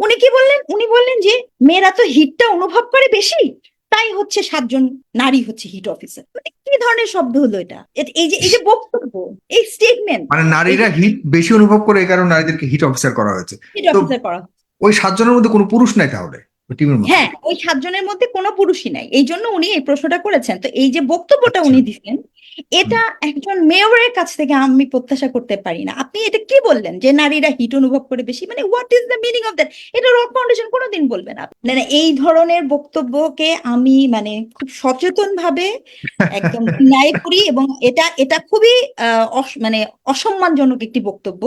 উনি কি বললেন? উনি বললেন যে মেয়েরা তো হিটটা অনুভব করে বেশি তাই হচ্ছে সাতজন নারী হচ্ছে হিট অফিসার। মানে কি ধরনের শব্দ হলো এটা? এই যে এই যে বক্তব্য এই স্টেটমেন্ট মানে নারীরা হিট বেশি অনুভব করে এই কারণে নারীদেরকে হিট অফিসার করা হয়েছে। হিট অফিসার করা। ওই সাতজনের মধ্যে কোনো পুরুষ নাই তাহলে? হ্যাঁ ওই সাতজনের মধ্যে কোনো পুরুষই নাই। এই জন্য উনি এই প্রশ্নটা করেছেন। তো এই যে বক্তব্যটা আচ্ছা। উনি দিচ্ছেন এটা একজন মেয়রের কাছ থেকে আমি প্রত্যাশা করতে পারি না। আপনি এটা কি বললেন? যে নারীরা হিট অনুভব করে বেশি? মানে what is the meaning of that এটা রক ফাউন্ডেশন কোনোদিন বলবে না। না না, এই ধরনের বক্তব্যকে আমি মানে খুব সচেতন ভাবে একদম ন্যায় করি এবং এটা এটা খুবই মানে অসম্মানজনক একটি বক্তব্য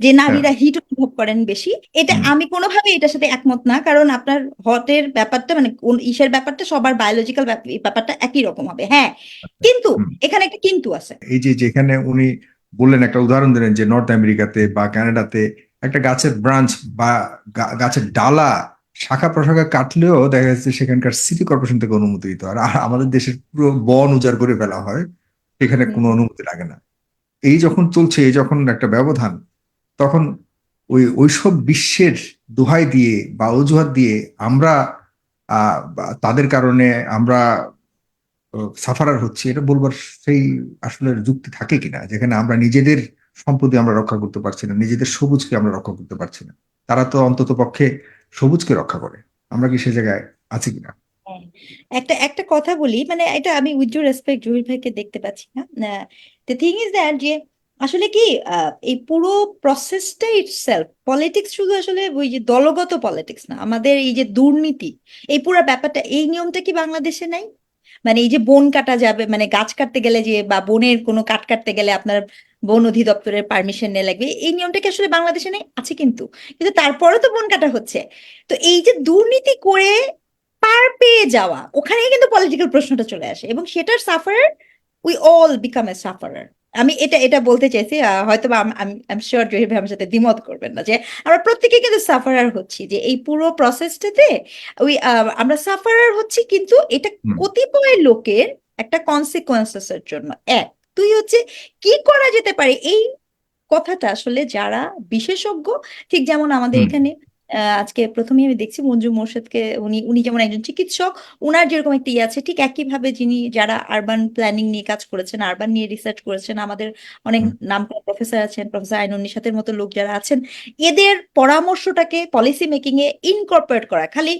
যে নারীরা হিট অনুভব করেন বেশি। এটা আমি কোনোভাবে এটার সাথে একমত না কারণ আপনার হটের ব্যাপারটা মানে ইসের ব্যাপারটা সবার বায়োলজিক্যাল ব্যাপারটা একই রকম হবে। হ্যাঁ কিন্তু এখানে একটা কিন্তু আছে। এই যে যেখানে উনি বললেন একটা উদাহরণ দিলেন যে নর্থ আমেরিকাতে বা কানাডাতে একটা গাছের ব্রাঞ্চ বা গাছের ডালা শাখা প্রশাখা কাটলেও দেখা যাচ্ছে সেখানকার সিটি কর্পোরেশন থেকে অনুমতি দিতে। হয় আর আমাদের দেশের পুরো বন উজাড় করে ফেলা হয় সেখানে কোনো অনুমতি লাগে না। এই যখন চলছে এই যখন একটা ব্যবধান তখন ওই ওইসব বিশ্বের দোহাই দিয়ে বা অজুহাত দিয়ে আমরা তাদের কারণে আমরা সাফারার হচ্ছে, এটা বলবার সেই আসলে যুক্তি থাকে কিনা? যেখানে আমরা নিজেদের সম্পত্তি আমরা রক্ষা করতে পারছি না, নিজেদের সবুজকে আমরা রক্ষা করতে পারছি না। তারা তো অন্তত পক্ষে সবুজকে রক্ষা করে। আমরা কি সে জায়গায় আছি কিনা? একটা একটা কথা বলি মানে এটা আমি উইথ রেসপেক্ট জহির ভাইকে দেখতে পাচ্ছি না। দ্য থিং ইজ দ্যাট যে আসলে কি এই পুরো প্রসেসটা ইটসেলফ পলিটিক্স শুধু আসলে ওই যে দলগত পলিটিক্স না, আমাদের এই যে দুর্নীতি, এই পুরো ব্যাপারটা, এই নিয়মটা কি বাংলাদেশে নাই? মানে এই যে বন কাটা যাবে মানে গাছ কাটতে গেলে যে বা বনের কোনো কাঠ কাটতে গেলে আপনার বন অধিদপ্তরের পারমিশন নিয়ে লাগবে, এই নিয়মটা কি আসলে বাংলাদেশে নেই? আছে কিন্তু কিন্তু তারপরেও তো বন কাটা হচ্ছে। তো এই যে দুর্নীতি করে পার পেয়ে যাওয়া, ওখানেই কিন্তু পলিটিক্যাল প্রশ্নটা চলে আসে এবং সেটার sufferer we all become a sufferer আমি এটা এটা বলতে চাইছি হয়তো বা আমি শিওর জহির ভাই আমার সাথে দ্বিমত করবেন না যে আমরা প্রত্যেকে কিন্তু সাফারার হচ্ছি যে এই পুরো প্রসেসটাতে ওই আমরা সাফারার হচ্ছি কিন্তু এটা কতিপয় লোকের একটা কনসিকোয়েন্সেস এর জন্য। এক তুই হচ্ছে কি করা যেতে পারে? এই কথাটা আসলে যারা বিশেষজ্ঞ ঠিক যেমন আমাদের এখানে আজকে প্রথমেই আমি দেখছি মঞ্জু মোর্শেদকে উনি উনি যেমন একজন চিকিৎসক উনার যেরকম একটা ইয়ে আছে ঠিক একইভাবে যিনি যারা আরবান প্ল্যানিং নিয়ে কাজ করেছেন আরবান নিয়ে রিসার্চ করেছেন আমাদের অনেক নাম নামকরা প্রফেসর আছেন প্রফেসর আইনুন নিশাতের মতো লোক যারা আছেন এদের পরামর্শটাকে পলিসি মেকিং এ ইনকর্পোরেট করা খালি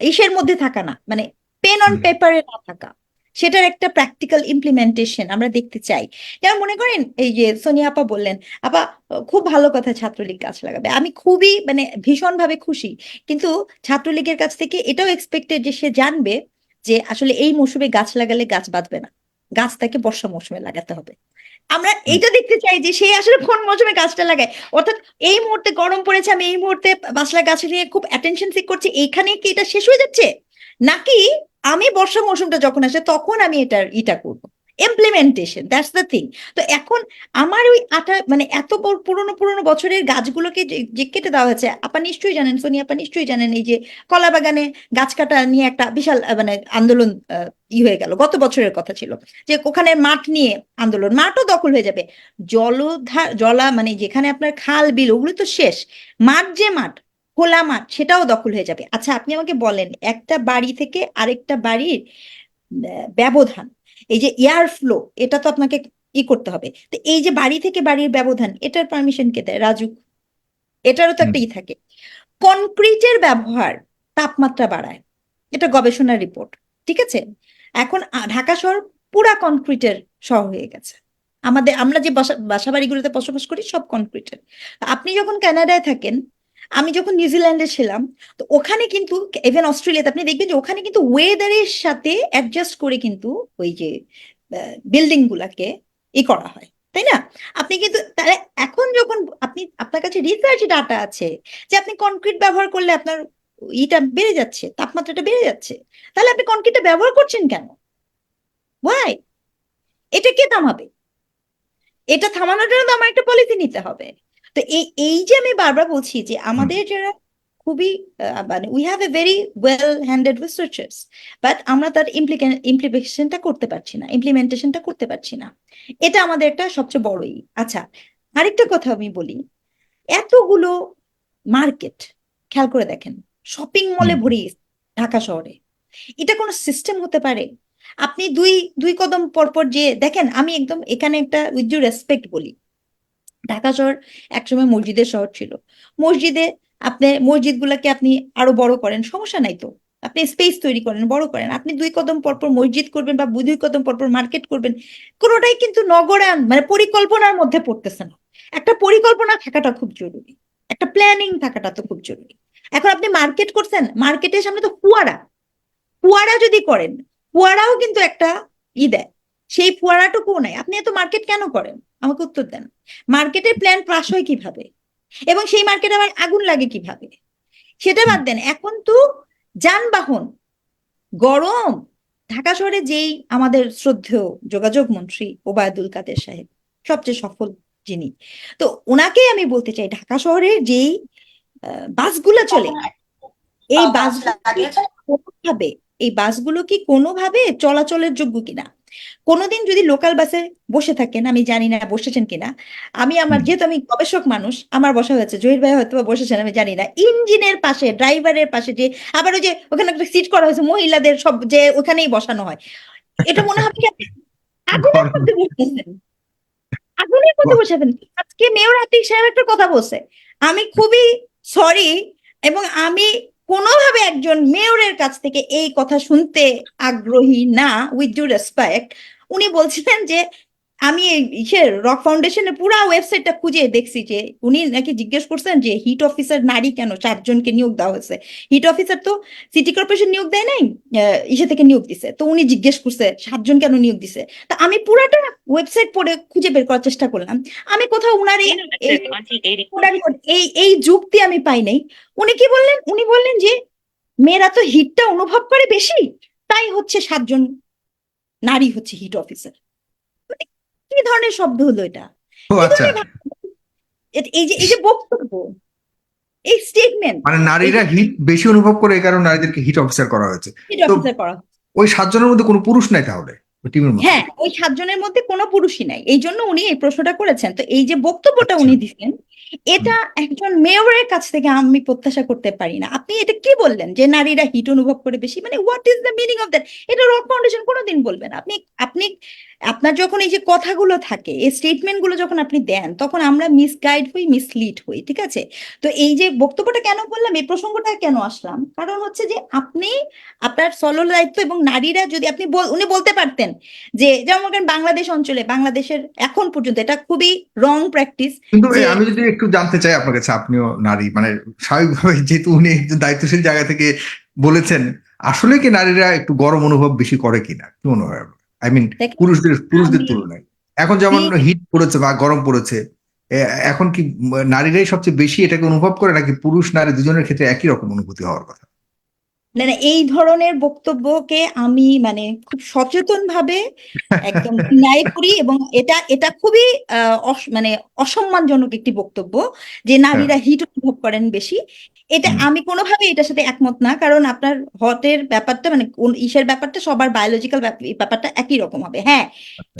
ইসের মধ্যে থাকা না মানে পেন অন পেপারে না থাকা। সেটার একটা প্র্যাকটিক্যাল ইমপ্লিমেন্টেশন আমরা দেখতে চাই। যেমন মনে করেন? এই যে সোনিয়া আপা বললেন আপা খুব ভালো কথা ছাত্রলীগ গাছ লাগাবে। আমি খুবই মানে ভীষণভাবে খুশি। কিন্তু ছাত্রলীগের কাছ থেকে এটাও এক্সপেক্টেড যে সে জানবে যে আসলে এই মৌসুমে গাছ লাগালে গাছ বাঁধবে না। গাছ তাকে বর্ষা মৌসুমে লাগাতে হবে। আমরা এইটা দেখতে চাই যে সে আসলে কোন মৌসুমে গাছটা লাগায়। অর্থাৎ এই মুহূর্তে গরম পড়েছে আমি এই মুহূর্তে বাসলা গাছ নিয়ে খুব অ্যাটেনশন সিক করছি এইখানে কি এটা শেষ হয়ে যাচ্ছে? নাকি আমি বর্ষা মৌসুমটা যখন আসে তখন আমি এটার ইটা করব। ইমপ্লিমেন্টেশন দ্যাটস দ্য থিং তো এখন আমার ওই আটা মানে এত বড় পুরনো পুরনো বছরের গাছগুলোকে যে কেটে দেওয়া হয়েছে, আপা নিশ্চয়ই জানেন, সোনিয়া আপা নিশ্চয়ই জানেন, এই যে কলা বাগানে গাছ কাটা নিয়ে একটা বিশাল মানে আন্দোলন ই হয়ে গেল, গত বছরের কথা ছিল। যে ওখানে মাঠ নিয়ে আন্দোলন, মাঠও দখল হয়ে যাবে। জলধার জলা মানে যেখানে আপনার খাল, বিল, ওগুলো তো শেষ। মাঠ যে মাঠ খোলা মাঠ সেটাও দখল হয়ে যাবে। আচ্ছা আপনি আমাকে বলেন একটা বাড়ি থেকে আরেকটা বাড়ির ব্যবধান এই যে এয়ার ফ্লো এটা তো আপনাকে ই করতে হবে। তো এই যে বাড়ি থেকে বাড়ির ব্যবধান এটার পারমিশন কে দেয়? রাজু এটারও তো একটা ই থাকে। কনক্রিটের ব্যবহার তাপমাত্রা বাড়ায়। এটা গবেষণার রিপোর্ট ঠিক আছে? এখন ঢাকা শহর পুরা কনক্রিটের শহর হয়ে গেছে। আমাদের আমরা যে বাসা বাসা বাড়িগুলোতে বসবাস করি সব কনক্রিটের আপনি যখন কানাডায় থাকেন আমি যখন নিউজিল্যান্ডে ছিলাম, তো ওখানে কিন্তু ইভেন অস্ট্রেলিয়াতে আপনি দেখবেন যে ওখানে কিন্তু ওয়েদারের সাথে অ্যাডজাস্ট করে কিন্তু ওই যে বিল্ডিং গুলাকে ই করা হয়, তাই না? আপনি কিন্তু তাহলে এখন যখন আপনি, আপনার কাছে রিসার্চ ডাটা আছে যে আপনি কনক্রিট ব্যবহার করলে আপনার ইটা বেড়ে যাচ্ছে, তাপমাত্রাটা বেড়ে যাচ্ছে, তাহলে আপনি কনক্রিটটা ব্যবহার করছেন কেন? ওয়াই এটা কে থামাবে? এটা থামানোর জন্য তো আমার একটা পলিসি নিতে হবে। তো এই এই যে আমি বারবার বলছি যে আমাদের যারা খুবই মানে we have a very well handed researchers but আমরা তার ইমপ্লিমেন্টেশনটা করতে পারছি না ইমপ্লিমেন্টেশনটা করতে পারছি না। এটা আমাদের একটা সবচেয়ে বড়ই আচ্ছা আরেকটা কথা আমি বলি। এতগুলো মার্কেট খেয়াল করে দেখেন শপিং মলে। ভরি ঢাকা শহরে। এটা কোনো সিস্টেম হতে পারে? আপনি দুই দুই কদম পর পর যে দেখেন আমি একদম এখানে একটা উইথ ইউ রেসপেক্ট বলি। ঢাকা শহর একসময় মসজিদের শহর ছিল। মসজিদে আপনি, মসজিদগুলোকে আপনি আরও বড় করেন, সমস্যা নাই তো। আপনি স্পেস তৈরি করেন, বড় করেন। আপনি দুই কদম পর পর মসজিদ করবেন বা দুই কদম পর পর মার্কেট করবেন, কোনোটাই কিন্তু নগরায়ন মানে পরিকল্পনার মধ্যে পড়তেছে না। একটা পরিকল্পনা থাকাটা খুব জরুরি। একটা প্ল্যানিং থাকাটা তো খুব জরুরি। এখন আপনি মার্কেট করছেন মার্কেটের সামনে তো কুয়ারা। কুয়ারা যদি করেন, কুয়ারাও কিন্তু একটা ই দেয়। সেই ফুয়ারাটুকুও নাই। আপনি এত মার্কেট কেন করেন? আমাকে উত্তর দেন। মার্কেটের প্ল্যান পাস হয় কীভাবে? এবং সেই মার্কেটে আবার আগুন লাগে কীভাবে? সেটা বাদ দেন। এখন তো যানবাহন গরম। ঢাকা শহরে যেই আমাদের শ্রদ্ধেয় যোগাযোগ মন্ত্রী ওবায়দুল কাদের সাহেব সবচেয়ে সফল যিনি। তো ওনাকে আমি বলতে চাই ঢাকা শহরে যেই বাসগুলো চলে এই বাস কোনোভাবে এই বাসগুলো কি কোনোভাবে চলাচলের যোগ্য কিনা? কোনোদিন যদি লোকাল বাসে বসে থাকেন আমি জানি না বসেছেন কিনা আমি আমার যেহেতু আমি গবেষক মানুষ আমার বসা হয়েছে জহির ভাই হয়তো বসেছেন আমি জানি না। ইঞ্জিনের পাশে ড্রাইভারের পাশে যে আবার ওই যে ওখানে একটা সিট করা হয়েছে মহিলাদের সব যে ওখানেই বসানো হয়। এটা মনে হবে আগুনের মধ্যে বসেছেন আগুনের মধ্যে বসে আছেন? আজকে মেয়র আতিক সাহেব একটা কথা বলছে। আমি খুবই সরি এবং আমি কোনোভাবে একজন মেয়রের কাছ থেকে এই কথা শুনতে আগ্রহী না উইথ ডু রেসপেক্ট উনি বলছিলেন যে আমি ইসের রক ফাউন্ডেশনের পুরা ওয়েবসাইটটা খুঁজে দেখছি যে উনি নাকি জিজ্ঞেস করছেন যে হিট অফিসার নারী কেন চারজনকে নিয়োগ দেওয়া হয়েছে। হিট অফিসার তো সিটি কর্পোরেশন নিয়োগ দেয় নাই? ইসে থেকে নিয়োগ দিছে। তো উনি জিজ্ঞেস করছে সাতজন কেন নিয়োগ দিছে? তা আমি পুরাটা ওয়েবসাইট পড়ে খুঁজে বের করার চেষ্টা করলাম। আমি কোথাও উনার এই এই যুক্তি আমি পাই নাই। উনি কি বললেন? উনি বললেন যে মেয়েরা তো হিটটা অনুভব করে বেশি তাই হচ্ছে সাতজন নারী হচ্ছে হিট অফিসার। কি ধরনের শব্দ হলো এটা? আচ্ছা। এই যে এই যে বক্তব্য এই স্টেটমেন্ট মানে নারীরা হিট বেশি অনুভব করে এই কারণে নারীদেরকে হিট অফিসার করা হয়েছে। হিট তো- করা ওই সাতজনের মধ্যে কোনো পুরুষ নাই তাহলে? হ্যাঁ ওই সাতজনের মধ্যে কোনো পুরুষই নাই। এই জন্য উনি এই প্রশ্নটা করেছেন। তো এই যে বক্তব্যটা আচ্ছা। উনি দিচ্ছেন এটা একজন মেয়রের কাছ থেকে আমি প্রত্যাশা করতে পারি না। আপনি এটা কি বললেন? যে নারীরা হিট অনুভব করে বেশি? মানে what is the meaning of that এটা রক ফাউন্ডেশন কোনোদিন বলবেন আপনি আপনি আপনার যখন এই যে কথাগুলো থাকে এই স্টেটমেন্টগুলো যখন আপনি দেন তখন আমরা মিসগাইড হই মিসলিড হই ঠিক আছে? তো এই যে বক্তব্যটা কেন বললাম এই প্রসঙ্গটা কেন আসলাম? কারণ হচ্ছে যে আপনি আপনার সলো দায়িত্ব এবং নারীরা যদি আপনি উনি বলতে পারতেন যে যেমন বাংলাদেশ অঞ্চলে বাংলাদেশের এখন পর্যন্ত এটা খুবই রং প্র্যাকটিস কিন্তু আমি যদি একটু জানতে চাই আপনার কাছে আপনিও নারী মানে স্বাভাবিকভাবে যেহেতু উনি দায়িত্বশীল জায়গা থেকে বলেছেন আসলে কি নারীরা একটু গরম অনুভব বেশি করে কিনা? কি মনে হয় আই মিন পুরুষদের পুরুষদের তুলনায়। এখন যেমন হিট পড়েছে বা গরম পড়েছে এখন কি নারীরাই সবচেয়ে বেশি এটাকে অনুভব করে নাকি পুরুষ নারী দুজনের ক্ষেত্রে একই রকম অনুভূতি হওয়ার কথা? না না এই ধরনের বক্তব্যকে আমি মানে খুব সচেতন ভাবে একদম ন্যায় করি এবং এটা এটা খুবই আহ, মানে অসম্মানজনক একটি বক্তব্য যে নারীরা হিট অনুভব করেন বেশি। এটা আমি কোনোভাবে এটার সাথে একমত না কারণ আপনার হটের ব্যাপারটা মানে ইসের ব্যাপারটা সবার বায়োলজিক্যাল ব্যাপারটা একই রকম হবে হ্যাঁ।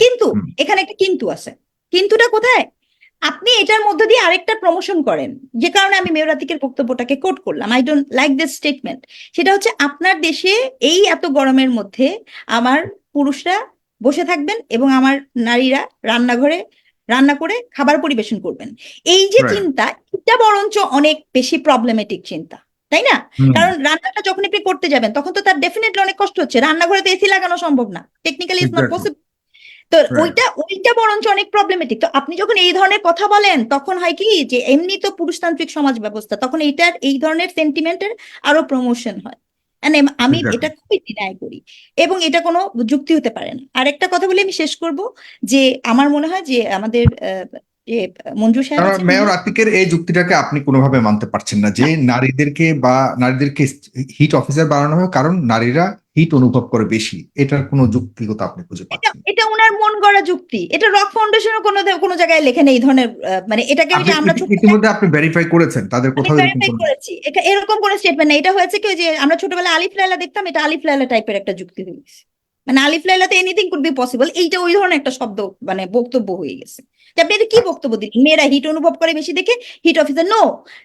কিন্তু এখানে একটা কিন্তু আছে। কিন্তুটা কোথায়? আপনি এটার মধ্য দিয়ে আরেকটা প্রমোশন করেন যে কারণে আমি মেয়রাতিকের বক্তব্যটাকে কোট করলাম। I don't like this statement সেটা হচ্ছে আপনার দেশে এই এত গরমের মধ্যে আমার পুরুষরা বসে থাকবেন এবং আমার নারীরা রান্নাঘরে রান্না করে খাবার পরিবেশন করবেন। এই যে চিন্তা এটা বরঞ্চ অনেক বেশি প্রবলেমেটিক চিন্তা তাই না? কারণ রান্নাটা যখন আপনি করতে যাবেন তখন তো তার ডেফিনেটলি অনেক কষ্ট হচ্ছে। রান্নাঘরে তো এসি লাগানো সম্ভব না। টেকনিক্যালি ইজ নট পসিবল তো ওইটা ওইটা বরঞ্চ অনেক প্রবলেমেটিক তো আপনি যখন এই ধরনের কথা বলেন তখন হয় কি যে এমনি তো পুরুষতান্ত্রিক সমাজ ব্যবস্থা তখন এইটার এই ধরনের সেন্টিমেন্টের আরও প্রমোশন হয়। এম- আমি এটা খুবই ডিনাই করি। এবং এটা কোনো যুক্তি হতে পারে না। আর একটা কথা বলে আমি শেষ করব যে আমার মনে হয় যে আমাদের যে মঞ্জু সাহেব মেয়র আতিকের এই যুক্তিটাকে আপনি কোনোভাবে মানতে পারছেন না যে নারীদেরকে বা নারীদেরকে হিট অফিসার বানানো হয় কারণ নারীরা হিট অনুভব করে বেশি। এটার কোনো যুক্তিগত আপনি খুঁজে পাচ্ছেন এটা ওনার মন গড়া যুক্তি। এটা রক ফাউন্ডেশনও কোনো কোনো জায়গায় লেখে নেই এই ধরনের মানে এটাকে ওই যে আমরা ইতিমধ্যে আপনি ভেরিফাই করেছেন তাদের কোথাও এরকম কোনো করেছি। একা- এরকম কোনো স্টেটমেন্ট নেই। এটা হয়েছে কি যে আমরা ছোটবেলায় আলিফ লায়লা দেখতাম এটা আলিফ লায়লা টাইপের একটা যুক্তি হয়ে গেছে মানে আলিফ লাইলাতে এনিথিং কুড বি পসিবল এইটা ওই ধরনের একটা শব্দ মানে বক্তব্য হয়ে গেছে। আপনি এটা কি বক্তব্য দিলেন? মেয়েরা হিট অনুভব করে বেশি দেখে? Heat officer no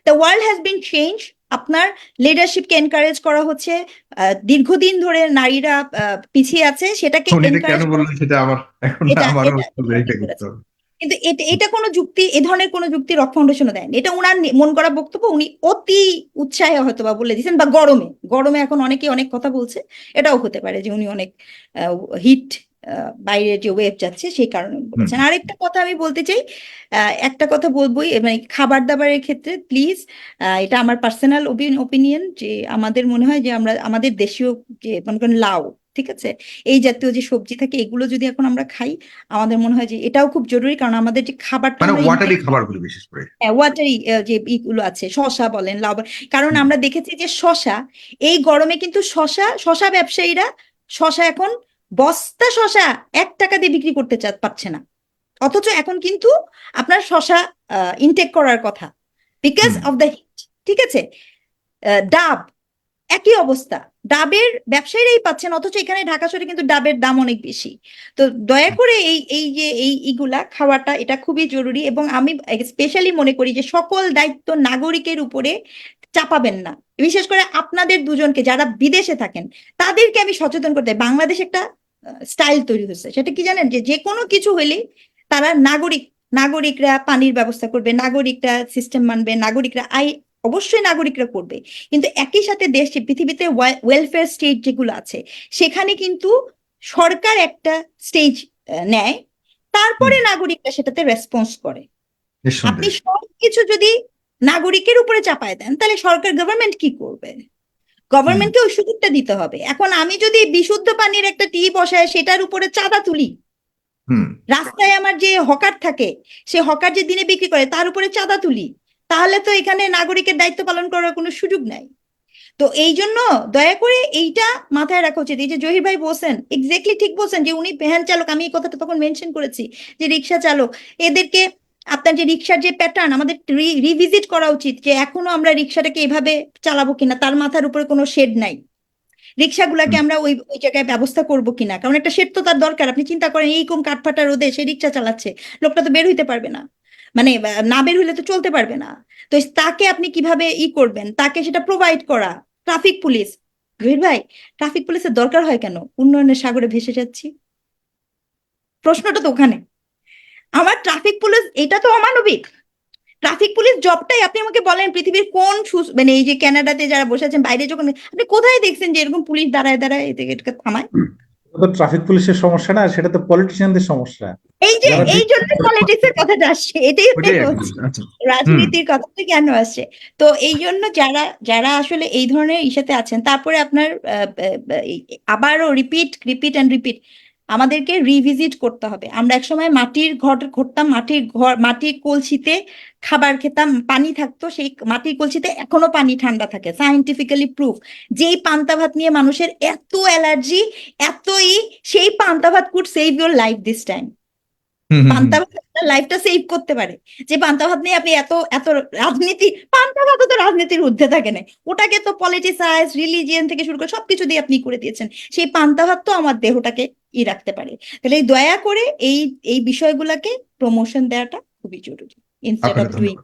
the world has been change আপনার লিডারশিপকে এনকারেজ করা হচ্ছে। দীর্ঘদিন ধরে নারীরা পিছিয়ে আছে সেটাকে কেন বললেন সেটা আমার এখন আমারও কিন্তু এটা কোনো যুক্তি এ ধরনের কোনো যুক্তি রক ফাউন্ডেশনও দেয়নি। এটা ওনার নি- মন করা বক্তব্য উনি অতি উৎসাহে হয়তো বা বলে দিয়েছেন বা গরমে গরমে এখন অনেকে অনেক কথা বলছে এটাও হতে পারে যে উনি অনেক হিট বাইরে যে ওয়েব যাচ্ছে সেই কারণে বলেছেন। আরেকটা কথা আমি বলতে চাই আহ, একটা কথা বলবোই মানে খাবার দাবারের ক্ষেত্রে প্লিজ এটা আমার পার্সোনাল ওপিনিয়ন যে আমাদের মনে হয় যে আমরা আমাদের দেশীয় যে মনে করেন লাউ ঠিক আছে? এই জাতীয় যে সবজি থাকে এগুলো যদি এখন আমরা খাই আমাদের মনে হয় যে এটাও খুব জরুরি। কারণ আমাদের যে খাবারটা মানে ওয়াটারি খাবারগুলো বিশেষ করে। হ্যাঁ ওয়াটারি যে ইগুলো আছে শশা বলেন লাউ কারণ আমরা দেখেছি যে শশা এই গরমে কিন্তু শশা শশা ব্যবসায়ীরা শশা এখন বস্তা শশা এক টাকা দিয়ে বিক্রি করতে চা- পারছে না। অথচ এখন কিন্তু আপনার শশা ইনটেক করার কথা। বিকজ। অফ দ্য হিট ঠিক আছে? ডাব একই অবস্থা। ডাবের ব্যবসায়ীরাই পাচ্ছেন, অথচ এখানে ঢাকা শহরে কিন্তু ডাবের দাম অনেক বেশি। তো দয়া করে এই এই যে, এই ইগুলা খাওয়াটা, এটা খুবই জরুরি এবং আমি স্পেশালি মনে করি যে সকল দায়িত্ব নাগরিকের উপরে চাপাবেন না। বিশেষ করে আপনাদের দুজনকে, যারা বিদেশে থাকেন, তাদেরকে আমি সচেতন করতে বাংলাদেশ একটা স্টাইল তৈরি হয়েছে সেটা কি জানেন? যে যে কোনো কিছু হইলে তারা নাগরিক, নাগরিকরা পানির ব্যবস্থা করবে, নাগরিকরা সিস্টেম মানবে, নাগরিকরা আই অবশ্যই নাগরিকরা করবে। কিন্তু একই সাথে দেশে পৃথিবীতে ওয়েলফেয়ার স্টেট যেগুলো আছে সেখানে কিন্তু সরকার একটা স্টেজ নেয়। তারপরে নাগরিকরা সেটাতে রেসপন্স করে। আপনি সবকিছু যদি নাগরিকের উপরে চাপায় দেন তাহলে সরকার গভর্নমেন্ট কি করবে? গভর্নমেন্টকে ওই সুযোগটা দিতে হবে। এখন আমি যদি বিশুদ্ধ পানির একটা টি বসায় সেটার উপরে চাঁদা তুলি। রাস্তায় আমার যে হকার থাকে সে হকার যে দিনে বিক্রি করে তার উপরে চাঁদা তুলি। তাহলে তো এখানে নাগরিকের দায়িত্ব পালন করার কোনো সুযোগ নাই। তো এই জন্য দয়া করে এইটা মাথায় রাখা উচিত। এই যে জহির ভাই বলছেন এক্স্যাক্টলি ঠিক বলছেন যে উনি ভ্যান চালক আমি এই কথাটা তখন মেনশন করেছি যে রিক্সা চালক। এদেরকে আপনার যে রিক্সার যে প্যাটার্ন আমাদের রিভিজিট করা উচিত যে এখনও আমরা রিক্সাটাকে এভাবে চালাবো কিনা তার মাথার উপরে কোনো শেড নাই। রিক্সাগুলোকে আমরা ওই ওই জায়গায় ব্যবস্থা করব কিনা? কারণ একটা শেড তো তার দরকার। আপনি চিন্তা করেন এইরকম কাঠফাটা রোদে সে রিক্সা চালাচ্ছে লোকটা তো বের হইতে পারবে না। মানে না বের হইলে তো চলতে পারবে না। তো তাকে আপনি কীভাবে ই করবেন? তাকে সেটা প্রোভাইড করা। ট্রাফিক পুলিশ গভীর ভাই ট্রাফিক পুলিশের দরকার হয় কেন? উন্নয়নের সাগরে ভেসে যাচ্ছি। প্রশ্নটা তো ওখানে। আমার ট্রাফিক পুলিশ এটা তো অমানবিক। ট্রাফিক পুলিশ জবটাই আপনি আমাকে বলেন, পৃথিবীর কোন মানে এই যে কানাডাতে যারা বসে আছেন, বাইরে যখন, আপনি কোথায় দেখছেন যে এরকম পুলিশ দাঁড়ায় দাঁড়ায় থামায়? ট্রাফিক পুলিশের সমস্যা না সেটা তো পলিটিশিয়ানদের সমস্যা। এই যে এই জন্য পলিটিক্স এর কথাটা আসছে এটাই আচ্ছা। রাজনীতির কথাটা কেন আসছে? তো এই জন্য যারা যারা আসলে এই ধরনের ইসাতে আছেন তারপরে আপনার আবারও রিপিট রিপিট অ্যান্ড রিপিট আমাদেরকে রিভিজিট করতে হবে আমরা একসময় মাটির ঘর ঘটতাম মাটির ঘর মাটির কলসিতে খাবার খেতাম, পানি থাকতো, সেই মাটির কলসিতে এখনও পানি ঠান্ডা থাকে সায়েন্টিফিক্যালি প্রুফ যেই পান্তা ভাত নিয়ে মানুষের এত অ্যালার্জি, এতই সেই panta bhat could save your life this time. পান্তা ভাত লাইফটা সেভ করতে পারে। যে পান্তা ভাত নিয়ে আপনি এত এত রাজনীতি পান্তা ভাত তো রাজনীতির ঊর্ধ্বে থাকে না। ওটাকে তো পলিটিসাইজ রিলিজিয়ন থেকে শুরু করে সবকিছু দিয়ে আপনি করে দিয়েছেন। সেই পান্তা ভাত তো আমার দেহটাকে ই রাখতে পারে। তাহলে এই দয়া করে এই এই বিষয়গুলোকে প্রমোশন দেওয়াটা খুবই জরুরি। Instead of doing